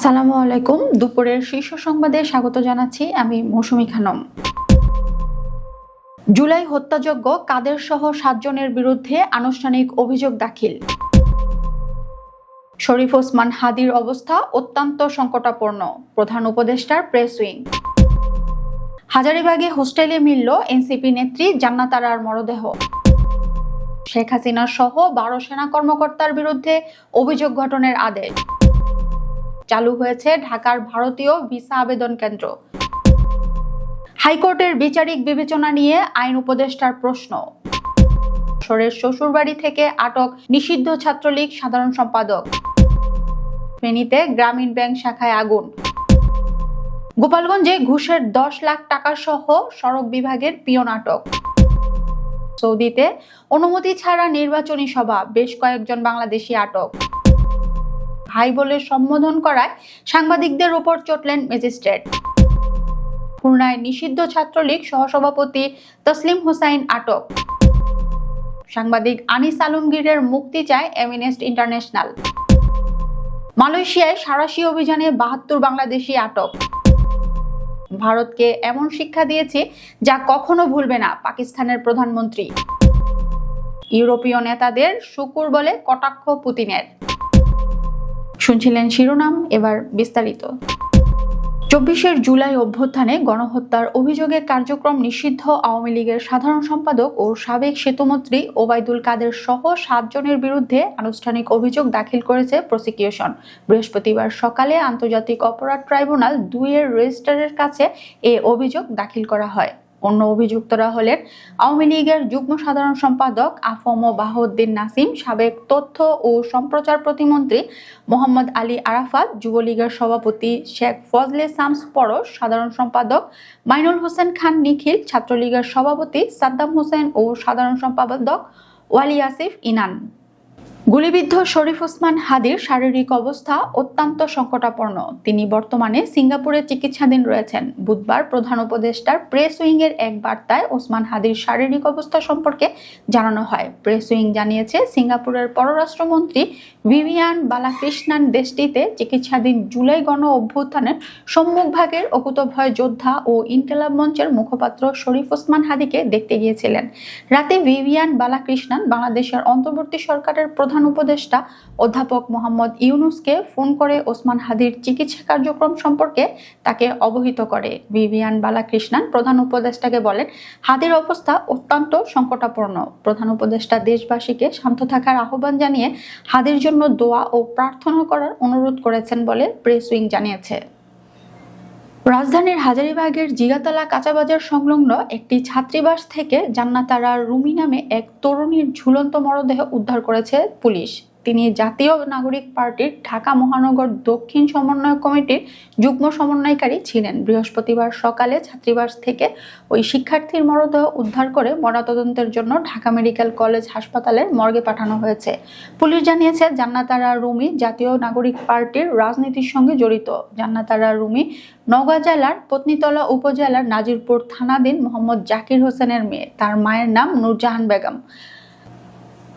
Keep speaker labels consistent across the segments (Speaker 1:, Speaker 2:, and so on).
Speaker 1: আসসালামু আলাইকুম। দুপুরের শীর্ষ সংবাদে স্বাগত জানাচ্ছি আমি মৌসুমি খানম। জুলাই হত্যাযজ্ঞ কাদের সহ সাতজনের বিরুদ্ধে আনুষ্ঠানিক অভিযোগ দাখিল। শরীফ ওসমান হাদির অবস্থা অত্যন্ত সংকটাপন্ন প্রধান উপদেষ্টার প্রেস উইং। হাজারিবাগে হোস্টেলে মিলল এনসিপি নেত্রী জান্নাতারার মরদেহ। শেখ হাসিনা সহ বারো সেনা কর্মকর্তার বিরুদ্ধে অভিযোগ গঠনের আদেশ। চালু হয়েছে ঢাকার ভারতীয় ভিসা আবেদন কেন্দ্র। হাইকোর্টের বিচারিক বিবেচনা নিয়ে আইন উপদেষ্টার প্রশ্ন। সরের শ্বশুরবাড়ি থেকে আটক নিষিদ্ধ ছাত্রলীগ সাধারণ সম্পাদক। ফেনীতে গ্রামীণ ব্যাংক শাখায় আগুন। গোপালগঞ্জে ঘুষের দশ লাখ টাকা সহ সড়ক বিভাগের পিয়ন আটক। সৌদিতে অনুমতি ছাড়া নির্বাচনী সভা, বেশ কয়েকজন বাংলাদেশি আটক। ভাই বলে সম্বোধন করায় সাংবাদিকদের উপর চটলেন ম্যাজিস্ট্রেট। খুলনায় নিষিদ্ধ ছাত্রলীগ সহসভাপতি তসলিম হুসাইন আটক। সাংবাদিক আনিস আলমগীরের মুক্তি চায় এমিনেস্ট ইন্টারন্যাশনাল। মালয়েশিয়ায় সারাশি অভিযানে বাহাত্তর বাংলাদেশি আটক। ভারতকে এমন শিক্ষা দিয়েছে যা কখনো ভুলবে না পাকিস্তানের প্রধানমন্ত্রী। ইউরোপীয় নেতাদের শুকুর বলে কটাক্ষ পুতিনের। শুনছিলেন শিরোনাম, এবার বিস্তারিত। চব্বিশের জুলাই অভ্যুত্থানে গণহত্যার অভিযোগে কার্যক্রম নিষিদ্ধ আওয়ামী লীগের সাধারণ সম্পাদক ও সাবেক সেতুমন্ত্রী ওবায়দুল কাদের সহ সাতজনের বিরুদ্ধে আনুষ্ঠানিক অভিযোগ দাখিল করেছে প্রসিকিউশন। বৃহস্পতিবার সকালে আন্তর্জাতিক অপরাধ ট্রাইব্যুনাল দুইয়ের রেজিস্ট্রারের কাছে এ অভিযোগ দাখিল করা হয়। অন্য অভিযুক্তরা হলেন আওয়ামী লীগের যুগ্ম সাধারণ সম্পাদক আফম বাহউদ্দিন নাসিম, সাবেক তথ্য ও সম্প্রচার প্রতিমন্ত্রী মোহাম্মদ আলী আরাফাত, যুবলীগের সভাপতি শেখ ফজলে শামস পরশ, সাধারণ সম্পাদক মাইনুল হোসেন খান নিখিল, ছাত্রলীগের সভাপতি সাদ্দাম হোসেন ও সাধারণ সম্পাদক ওয়ালি আসিফ ইনান। গুলিবিদ্ধ শরীফ ওসমান হাদির শারীরিক অবস্থা অত্যন্ত সংকটাপন্ন। তিনি বর্তমানে সিঙ্গাপুরে চিকিৎসাধীন রয়েছেন। বুধবার প্রধান উপদেষ্টার প্রেস উইংয়ের এক বার্তায় ওসমান হাদির শারীরিক অবস্থা সম্পর্কে জানানো হয়। প্রেস উইং জানিয়েছে, সিঙ্গাপুরের পররাষ্ট্রমন্ত্রী ভিভিয়ান বালাকৃষ্ণান দেশটিতে চিকিৎসাধীন জুলাই গণ অভ্যুত্থানের সম্মুখভাগের অকুতভয় যোদ্ধা ও ইনকেলাব মঞ্চের মুখপাত্র শরীফ ওসমান হাদিকে দেখতে গিয়েছিলেন। রাতে ভিভিয়ান বালাকৃষ্ণান বাংলাদেশের অন্তর্বর্তী সরকারের প্রধান প্রধান উপদেষ্টা অধ্যাপক মোহাম্মদ ইউনুসকে ফোন করে ওসমান হাদির চিকিৎসা কার্যক্রম সম্পর্কে তাকে অবহিত করে। ভিভিয়ান বালাকৃষ্ণান প্রধান উপদেষ্টাকে বলেন, হাদির অবস্থা অত্যন্ত সংকটাপূর্ণ প্রধান উপদেষ্টা দেশবাসীকে শান্ত থাকার আহ্বান জানিয়ে হাদির জন্য দোয়া ও প্রার্থনা করার অনুরোধ করেছেন বলে প্রেস উইং জানিয়েছে। রাজধানীর হাজারিবাগের জিগাতলা কাঁচাবাজার সংলগ্ন একটি ছাত্রীবাস থেকে জান্নাতারা রুমি নামে এক তরুণীর ঝুলন্ত মরদেহ উদ্ধার করেছে পুলিশ। তিনি জাতীয় নাগরিক পার্টির ঢাকা মহানগর দক্ষিণ সমন্বয় কমিটির যুগ্ম সমন্বয়কারী ছিলেন। বৃহস্পতিবার সকালে ছাত্রীবাস থেকে ওই শিক্ষার্থীর মরদেহ উদ্ধার করে ময়নাতদন্তের জন্য ঢাকা মেডিকেল কলেজ হাসপাতালের মর্গে পাঠানো হয়েছে। পুলিশ জানিয়েছে, জান্নাতারা রুমি জাতীয় নাগরিক পার্টির রাজনীতির সঙ্গে জড়িত। জান্নাতারা রুমি নওগাঁ জেলার পত্নীতলা উপজেলার নাজিরপুর থানাধীন মোহাম্মদ জাকির হোসেনের মেয়ে। তার মায়ের নাম নূরজাহান বেগম।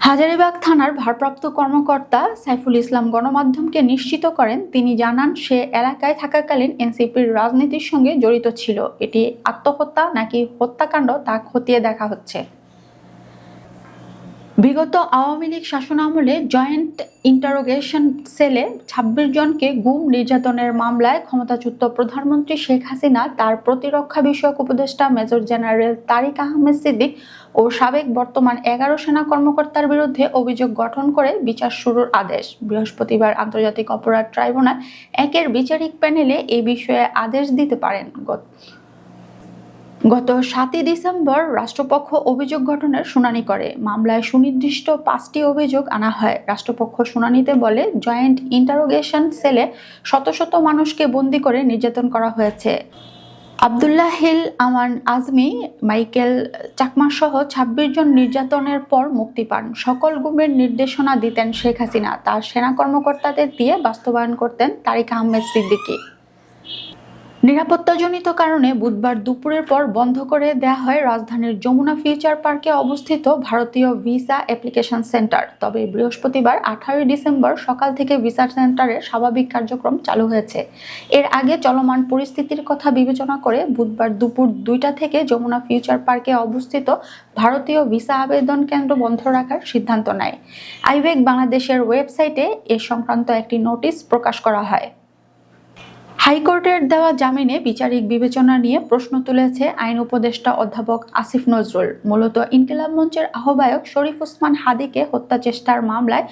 Speaker 1: হাজারিবাগ থানার ভারপ্রাপ্ত কর্মকর্তা সাইফুল ইসলাম গণমাধ্যমকে নিশ্চিত করেন, তিনি জানান সে এলাকায় থাকাকালীন এনসিপির রাজনীতির সঙ্গে জড়িত ছিল। এটি আত্মহত্যা নাকি হত্যাকাণ্ড তা খতিয়ে দেখা হচ্ছে। বিগত আওয়ামী লীগ শাসনামলে জয়েন্ট ইন্টারোগেশন সেলে ছাব্বিশ জনকে গুম নির্যাতনের মামলায় ক্ষমতাচ্যুত প্রধানমন্ত্রী শেখ হাসিনা, তার প্রতিরক্ষা বিষয়ক উপদেষ্টা মেজর জেনারেল তারিক আহমেদ সিদ্দিক ও সাবেক বর্তমান এগারো সেনা কর্মকর্তার বিরুদ্ধে অভিযোগ গঠন করে বিচার শুরুর আদেশ। বৃহস্পতিবার আন্তর্জাতিক অপরাধ ট্রাইব্যুনাল একের বিচারিক প্যানেলে এই বিষয়ে আদেশ দিতে পারেন। গত সাতই ডিসেম্বর রাষ্ট্রপক্ষ অভিযোগ গঠনের শুনানি করে। মামলায় সুনির্দিষ্ট পাঁচটি অভিযোগ আনা হয়। রাষ্ট্রপক্ষ শুনানিতে বলে, জয়েন্ট ইন্টারোগেশন সেলে শত শত মানুষকে বন্দি করে নির্যাতন করা হয়েছে। আবদুল্লাহ হিল, আমান আজমি, মাইকেল চাকমা সহ ছাব্বিশ জন নির্যাতনের পর মুক্তি পান। সকল গুমের নির্দেশনা দিতেন শেখ হাসিনা। তার সেনা কর্মকর্তাদের দিয়ে বাস্তবায়ন করতেন তারিক আহমেদ সিদ্দিকী। নিরাপত্তাজনিত কারণে বুধবার দুপুরের পর বন্ধ করে দেয়া হয় রাজধানীর যমুনা ফিউচার পার্কে অবস্থিত ভারতীয় ভিসা অ্যাপ্লিকেশন সেন্টার। তবে বৃহস্পতিবার আঠারোই ডিসেম্বর সকাল থেকে ভিসা সেন্টারের স্বাভাবিক কার্যক্রম চালু হয়েছে। এর আগে চলমান পরিস্থিতির কথা বিবেচনা করে বুধবার দুপুর দুইটা থেকে যমুনা ফিউচার পার্কে অবস্থিত ভারতীয় ভিসা আবেদন কেন্দ্র বন্ধ রাখার সিদ্ধান্ত নেয়। আইবেক বাংলাদেশের ওয়েবসাইটে এ সংক্রান্ত একটি নোটিশ প্রকাশ করা হয়। হাইকোর্টের দেওয়া জামিনে বিচারিক বিবেচনা নিয়ে প্রশ্ন তুলেছে আইন উপদেষ্টা অধ্যাপক আসিফ নজরুল। মূলত ইনকিলাব মঞ্চের আহ্বায়ক শরীফ ওসমান হাদিকে হত্যা চেষ্টার মামলায়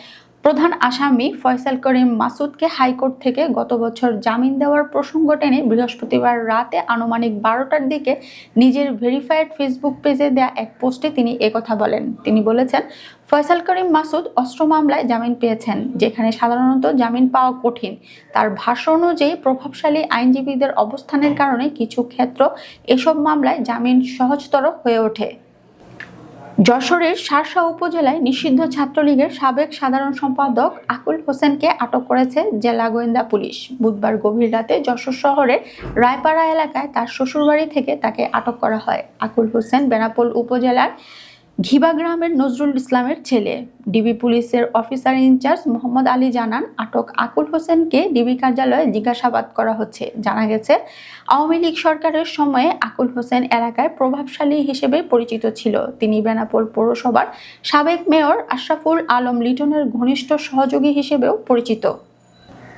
Speaker 1: প্রধান আসামি ফয়সাল করিম মাসুদকে হাইকোর্ট থেকে গত বছর জামিন দেওয়ার প্রসঙ্গ টেনে বৃহস্পতিবার রাতে আনুমানিক বারোটার দিকে নিজের ভেরিফাইড ফেসবুক পেজে দেয়া এক পোস্টে তিনি একথা বলেন। তিনি বলেছেন ফয়সাল করিম মাসুদ অস্ত্র মামলায় জামিন পেয়েছেন, যেখানে সাধারণত জামিন পাওয়া কঠিন। তার ভাষ্য অনুযায়ী প্রভাবশালী আইনজীবীদের অবস্থানের কারণে কিছু ক্ষেত্র এসব মামলায় জামিন সহজতর হয়ে ওঠে। যশোরের শার্শা উপজেলায় নিষিদ্ধ ছাত্রলীগের সাবেক সাধারণ সম্পাদক আকুল হোসেনকে আটক করেছে জেলা গোয়েন্দা পুলিশ। বুধবার গভীর রাতে যশোর শহরের রায়পাড়া এলাকায় তার শ্বশুরবাড়ি থেকে তাকে আটক করা হয়। আকুল হোসেন বেনাপোল উপজেলার ঘিবা গ্রামের নজরুল ইসলামের ছেলে। ডিবি পুলিশের অফিসার ইনচার্জ মোহাম্মদ আলী জানান, আটক আকুল হোসেনকে ডিবি কার্যালয়ে জিজ্ঞাসাবাদ করা হচ্ছে। জানা গেছে, আওয়ামী লীগ সরকারের সময়ে আকুল হোসেন এলাকায় প্রভাবশালী হিসেবে পরিচিত ছিল। তিনি বেনাপোল পৌরসভার সাবেক মেয়র আশরাফুল আলম লিটনের ঘনিষ্ঠ সহযোগী হিসেবেও পরিচিত।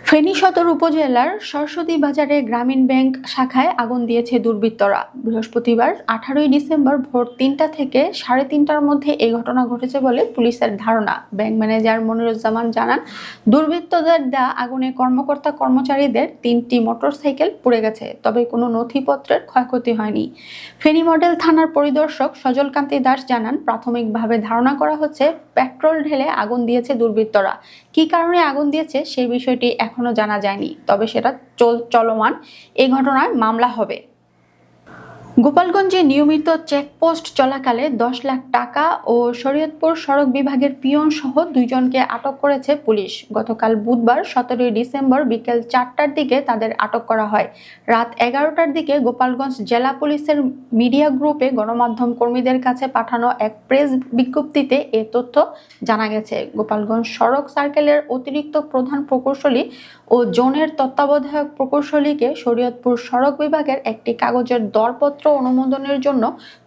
Speaker 1: ফেনী সদর উপজেলার সরস্বতী বাজারে গ্রামীণ ব্যাংক শাখায় আগুন দিয়েছে দুর্বৃত্তরা। বৃহস্পতিবার আঠারোই ডিসেম্বর ভোর তিনটা থেকে সাড়ে তিনটার মধ্যে এই ঘটনা ঘটেছে বলে পুলিশের ধারণা। ব্যাংক ম্যানেজার মনিরুজ্জামান জানান দুর্বৃত্তদের দেওয়া আগুনে কর্মকর্তা কর্মচারীদের তিনটি মোটরসাইকেল পুড়ে গেছে, তবে কোনো নথিপত্রের ক্ষয়ক্ষতি হয়নি। ফেনী মডেল থানার পরিদর্শক সজলকান্তি দাস জানান, প্রাথমিকভাবে ধারণা করা হচ্ছে পেট্রোল ঢেলে আগুন দিয়েছে দুর্বৃত্তরা। কি কারণে আগুন দিয়েছে সেই বিষয়টি এখনও জানা যায়নি, তবে সেটা চল, চলমান এই ঘটনায় মামলা হবে। গোপালগঞ্জে নিয়মিত চেকপোস্ট চলাকালে দশ লাখ টাকা ও শরীয়তপুর সড়ক বিভাগের পিয়ন সহ দুইজনকে আটক করেছে পুলিশ। গতকাল বুধবার সতেরোই ডিসেম্বর বিকেল চারটার দিকে তাদের আটক করা হয়। রাত এগারোটার দিকে গোপালগঞ্জ জেলা পুলিশের মিডিয়া গ্রুপে গণমাধ্যম কর্মীদের কাছে পাঠানো এক প্রেস বিজ্ঞপ্তিতে এ তথ্য জানা গেছে। গোপালগঞ্জ সড়ক সার্কেলের অতিরিক্ত প্রধান প্রকৌশলী ও জোনের তত্ত্বাবধায়ক প্রকৌশলীকে শরীয়তপুর সড়ক বিভাগের একটি কাগজের দরপত্র অনুমোদনের জন্য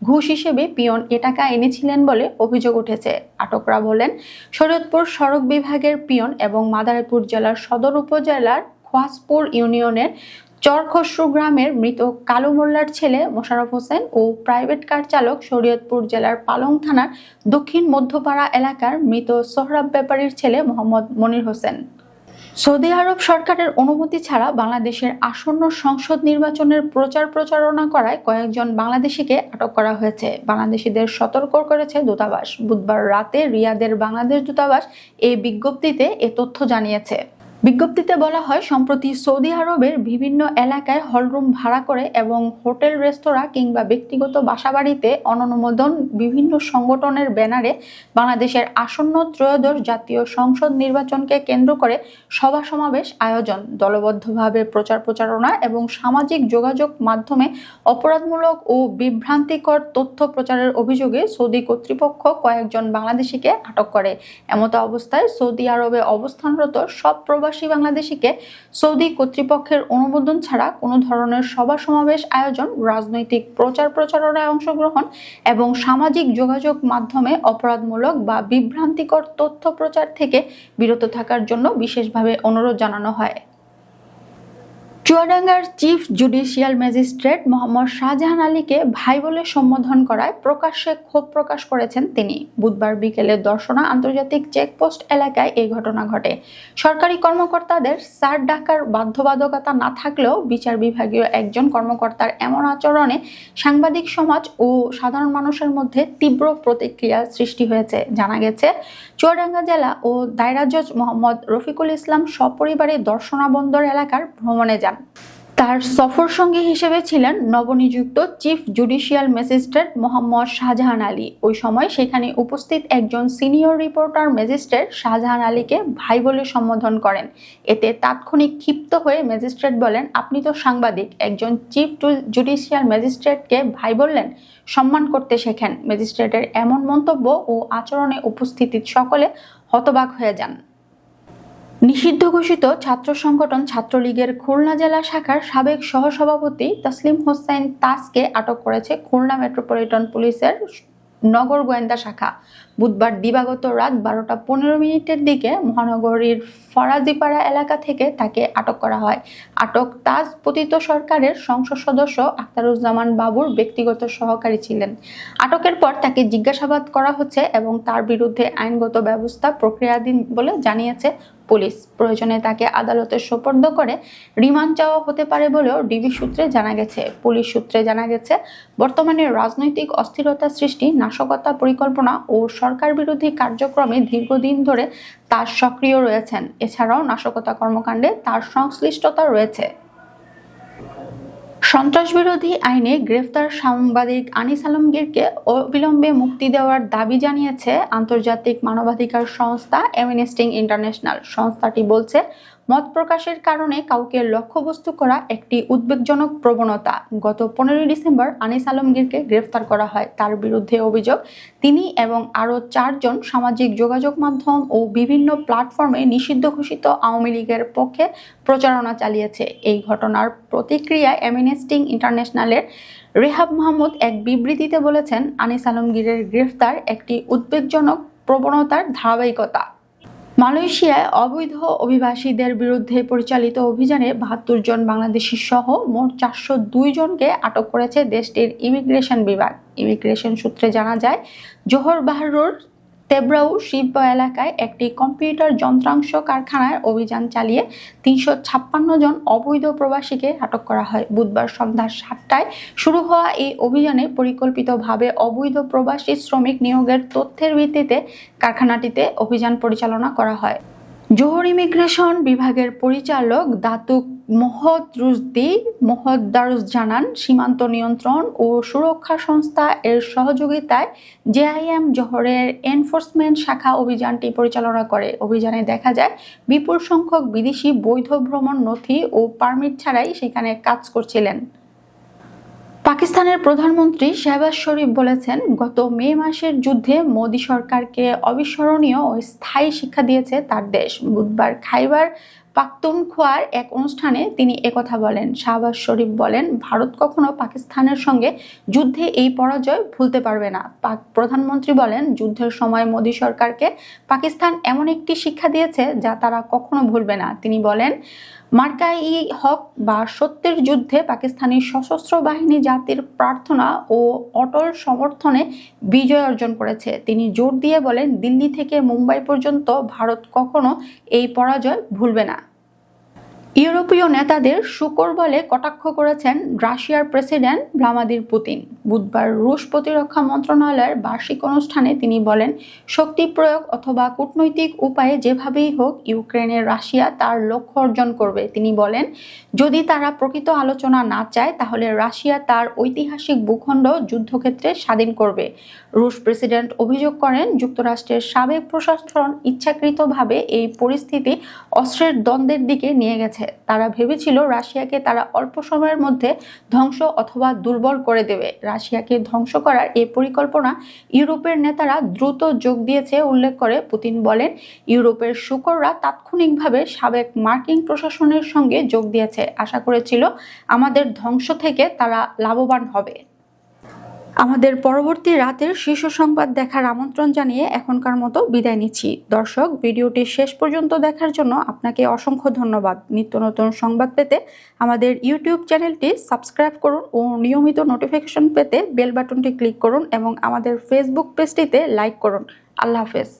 Speaker 1: ঘুষ হিসেবে পিয়ন এ টাকা এনেছিলেন বলে অভিযোগ উঠেছে। আটকরা বলেন, শরীয়তপুর সড়ক বিভাগের পিয়ন এবং মাদারীপুর জেলার সদর উপজেলার খোয়াসপুর ইউনিয়নের চরখসরু গ্রামের মৃত কালু মোল্লার ছেলে মোশারফ হোসেন ও প্রাইভেট কার চালক শরীয়তপুর জেলার পালং থানার দক্ষিণ মধ্যপাড়া এলাকার মৃত সোহরাব ব্যাপারীর ছেলে মোহাম্মদ মনির হোসেন। সৌদি আরব সরকারের অনুমতি ছাড়া বাংলাদেশের আসন্ন সংসদ নির্বাচনের প্রচার প্রচারণা করায় কয়েকজন বাংলাদেশিকে আটক করা হয়েছে। বাংলাদেশিদের সতর্ক করেছে দূতাবাস। বুধবার রাতে রিয়াদের বাংলাদেশ দূতাবাস এই বিজ্ঞপ্তিতে এ তথ্য জানিয়েছে। বিজ্ঞপ্তিতে বলা হয়, সম্প্রতি সৌদি আরবের বিভিন্ন এলাকায় হলরুম ভাড়া করে এবং হোটেল, রেস্তোরাঁ কিংবা ব্যক্তিগত বাসাবাড়িতে অননুমোদন বিভিন্ন সংগঠনের ব্যানারে বাংলাদেশের আসন্ন ত্রয়োদশ জাতীয় সংসদ নির্বাচনকে কেন্দ্র করে সভা সমাবেশ আয়োজন। দলবদ্ধভাবে প্রচার প্রচারণা এবং সামাজিক যোগাযোগ মাধ্যমে অপরাধমূলক ও বিভ্রান্তিকর তথ্য প্রচারের অভিযোগে সৌদি কর্তৃপক্ষ কয়েকজন বাংলাদেশিকে আটক করে। এমতো অবস্থায় সৌদি আরবে অবস্থানরত সব প্রবাসী প্রবাসী বাংলাদেশিকে সৌদি কর্তৃপক্ষের অনুমোদন ছাড়া কোনো ধরনের সভা সমাবেশ আয়োজন, রাজনৈতিক প্রচার প্রচারণায় অংশগ্রহণ এবং সামাজিক যোগাযোগ মাধ্যমে অপরাধমূলক বা বিভ্রান্তিকর তথ্য প্রচার থেকে বিরত থাকার জন্য বিশেষভাবে অনুরোধ জানানো হয়। চুয়াডাঙ্গার chief judicial magistrate Mohammad Shahjahan আলীকে ভাই বলে সম্বোধন করায় প্রকাশ্যে ক্ষোভ প্রকাশ করেছেন তিনি। বুধবার বিকেলে দর্শনা আন্তর্জাতিক চেকপোস্ট এলাকায় এই ঘটনা ঘটে। সরকারি কর্মকর্তাদের সার ডাকার বাধ্যবাধকতা না থাকলেও বিচার বিভাগীয় একজন কর্মকর্তার এমন আচরণে সাংবাদিক সমাজ ও সাধারণ মানুষের মধ্যে তীব্র প্রতিক্রিয়া সৃষ্টি হয়েছে। জানা গেছে, চুয়াডাঙ্গা জেলা ও দায়রা জজ মোহাম্মদ রফিকুল ইসলাম সপরিবারে দর্শনা বন্দর এলাকার ভ্রমণে যান। তার সফর সঙ্গী হিসেবে ছিলেন নবনিযুক্ত chief judicial magistrate Mohammad Shahjahan Ali. ওই সময় সেখানে উপস্থিত একজন সিনিয়র রিপোর্টার ম্যাজিস্ট্রেট শাহজাহান আলীকে ভাই বলে সম্বোধন করেন। এতে তাৎক্ষণিক ক্ষিপ্ত হয়ে ম্যাজিস্ট্রেট বলেন, আপনি তো সাংবাদিক, একজন চিফ জুডিশিয়াল ম্যাজিস্ট্রেটকে ভাই বললেন, সম্মান করতে শেখেন। ম্যাজিস্ট্রেটের এমন মন্তব্য ও আচরণে উপস্থিতি সকলে হতবাক হয়ে যান। নিষিদ্ধ ঘোষিত ছাত্র সংগঠন ছাত্রলীগের খুলনা জেলা শাখার সাবেক সহসভাপতি তসলিম হোসেন তাসকে আটক করেছে খুলনা মেট্রোপলিটন পুলিশের নগর গোয়েন্দা শাখা। বুধবার দিবাগত রাত বারোটা পনেরো মিনিটের দিকে মহানগরীর ফরাজিপাড়া এলাকা থেকে তাকে আটক করা হয়। আটক তাজ পতিত সরকারের সংসদ সদস্য আখতারুজ্জামান বাবুর ব্যক্তিগত সহকারী ছিলেন। আটকের পর তাকে জিজ্ঞাসাবাদ করা হচ্ছে এবং তার বিরুদ্ধে আইনগত ব্যবস্থা প্রক্রিয়াধীন বলে জানিয়েছে পুলিশ। প্রয়োজনে তাকে আদালতে সোপর্দ করে রিমান্ড চাওয়া হতে পারে বলেও ডিবি সূত্রে জানা গেছে। পুলিশ সূত্রে জানা গেছে, বর্তমানে রাজনৈতিক অস্থিরতা সৃষ্টি, নাশকতা পরিকল্পনা ও সরকার বিরোধী কার্যক্রমে দীর্ঘদিন ধরে তার সক্রিয় রয়েছেন। এছাড়াও নাশকতা কর্মকাণ্ডে তার সংশ্লিষ্টতা রয়েছে। সন্ত্রাস বিরোধী আইনে গ্রেফতার সাংবাদিক আনিস আলমগীরকে অবিলম্বে মুক্তি দেওয়ার দাবি জানিয়েছে আন্তর্জাতিক মানবাধিকার সংস্থা অ্যামনেস্টিং ইন্টারন্যাশনাল সংস্থাটি বলছে মত প্রকাশের কারণে কাউকে লক্ষ্যবস্তু করা একটি উদ্বেগজনক প্রবণতা। গত পনেরোই ডিসেম্বর আনিস আলমগীরকে গ্রেফতার করা হয়। তার বিরুদ্ধে অভিযোগ, তিনি এবং আরও চারজন সামাজিক যোগাযোগ মাধ্যম ও বিভিন্ন প্ল্যাটফর্মে নিষিদ্ধ ঘোষিত আওয়ামী লীগের পক্ষে প্রচারণা চালিয়েছে। এই ঘটনার প্রতিক্রিয়ায় অ্যামনেস্টিং ইন্টারন্যাশনালের রেহাব মাহমুদ এক বিবৃতিতে বলেছেন, আনিস আলমগীরের গ্রেফতার একটি উদ্বেগজনক প্রবণতার ধারাবাহিকতা। মালয়েশিয়ায় অবৈধ অভিবাসীদের বিরুদ্ধে পরিচালিত অভিযানে বাহাত্তর জন বাংলাদেশি সহ মোট চারশো দুই জনকে আটক করেছে দেশটির ইমিগ্রেশন বিভাগ। ইমিগ্রেশন সূত্রে জানা যায়, জোহর বাহরুর তেব্রাউ শিল্প এলাকায় একটি কম্পিউটার যন্ত্রাংশ কারখানায় অভিযান চালিয়ে তিনশো ছাপ্পান্ন জন অবৈধ প্রবাসীকে আটক করা হয়। বুধবার সন্ধ্যা সাতটায় শুরু হওয়া এই অভিযানে পরিকল্পিতভাবে অবৈধ প্রবাসী শ্রমিক নিয়োগের তথ্যের ভিত্তিতে কারখানাটিতে অভিযান পরিচালনা করা হয়। জোহর ইমিগ্রেশন বিভাগের পরিচালক দাতুক মোহদ রুজদি মোহদ্দারুস জানান, সীমান্ত নিয়ন্ত্রণ ও সুরক্ষা সংস্থা এর সহযোগিতায় জেআইএম জহরের এনফোর্সমেন্ট শাখা অভিযানটি পরিচালনা করে। অভিযানে দেখা যায়, বিপুল সংখ্যক বিদেশি বৈধ ভ্রমণ নথি ও পারমিট ছাড়াই সেখানে কাজ করছিলেন। পাকিস্তানের প্রধানমন্ত্রী শেহবাজ শরীফ বলেছেন, গত মে মাসের যুদ্ধে মোদী সরকারকে অবিস্মরণীয় ও স্থায়ী শিক্ষা দিয়েছে তার দেশ। বুধবার খাইবার পাখতুনখোয়ার এক অনুষ্ঠানে তিনি একথা বলেন। শাহবাজ শরীফ বলেন, ভারত কখনো পাকিস্তানের সঙ্গে যুদ্ধে এই পরাজয় ভুলতে পারবে না। পাক প্রধানমন্ত্রী বলেন, যুদ্ধের সময় মোদী সরকারকে পাকিস্তান এমন একটি শিক্ষা দিয়েছে যা তারা কখনো ভুলবে না। তিনি বলেন মার্কাই হক বা সত্যের যুদ্ধে পাকিস্তানি সশস্ত্র বাহিনী জাতির প্রার্থনা ও অটল সমর্থনে বিজয় অর্জন করেছে। তিনি জোর দিয়ে বলেন, দিল্লি থেকে মুম্বাই পর্যন্ত ভারত কখনো এই পরাজয় ভুলবে না। ইউরোপীয় নেতাদের শুকর বলে কটাক্ষ করেছেন রাশিয়ার প্রেসিডেন্ট ভ্লামাদির পুতিন। বুধবার রুশ প্রতিরক্ষা মন্ত্রণালয়ের বার্ষিক অনুষ্ঠানে তিনি বলেন, শক্তি প্রয়োগ অথবা কূটনৈতিক উপায়ে যেভাবেই হোক ইউক্রেনের রাশিয়া তার লক্ষ্য অর্জন করবে। তিনি বলেন, যদি তারা প্রকৃত আলোচনা না চায়, তাহলে রাশিয়া তার ঐতিহাসিক ভূখণ্ড যুদ্ধক্ষেত্রে স্বাধীন করবে। রুশ প্রেসিডেন্ট অভিযোগ করেন, যুক্তরাষ্ট্রের সাবেক প্রশাসন ইচ্ছাকৃতভাবে এই পরিস্থিতি অস্ত্রের দ্বন্দ্বের দিকে নিয়ে গেছে তারা ভেবেছিল রাশিয়াকে তারা অল্প সময়ের মধ্যে ধ্বংস অথবা দুর্বল করে দেবে। রাশিয়াকে ধ্বংস করার এই পরিকল্পনা ইউরোপের নেতারা দ্রুত যোগ দিয়েছে উল্লেখ করে পুতিন বলেন, ইউরোপের শুকররা তাৎক্ষণিকভাবে সাবেক মার্কিন প্রশাসনের সঙ্গে যোগ দিয়েছে। আশা করেছিল আমাদের ধ্বংস থেকে তারা লাভবান হবে। আমাদের পরবর্তী রাতের শীর্ষ সংবাদ দেখার আমন্ত্রণ জানিয়ে এখনকার মতো বিদায় নিচ্ছি। দর্শক, ভিডিওটি শেষ পর্যন্ত দেখার জন্য আপনাকে অসংখ্য ধন্যবাদ। নিত্য নতুন সংবাদ পেতে আমাদের ইউটিউব চ্যানেলটি সাবস্ক্রাইব করুন ও নিয়মিত নোটিফিকেশন পেতে বেল বাটনটি ক্লিক করুন এবং আমাদের ফেসবুক পেজটিতে লাইক করুন। আল্লাহ হাফেজ।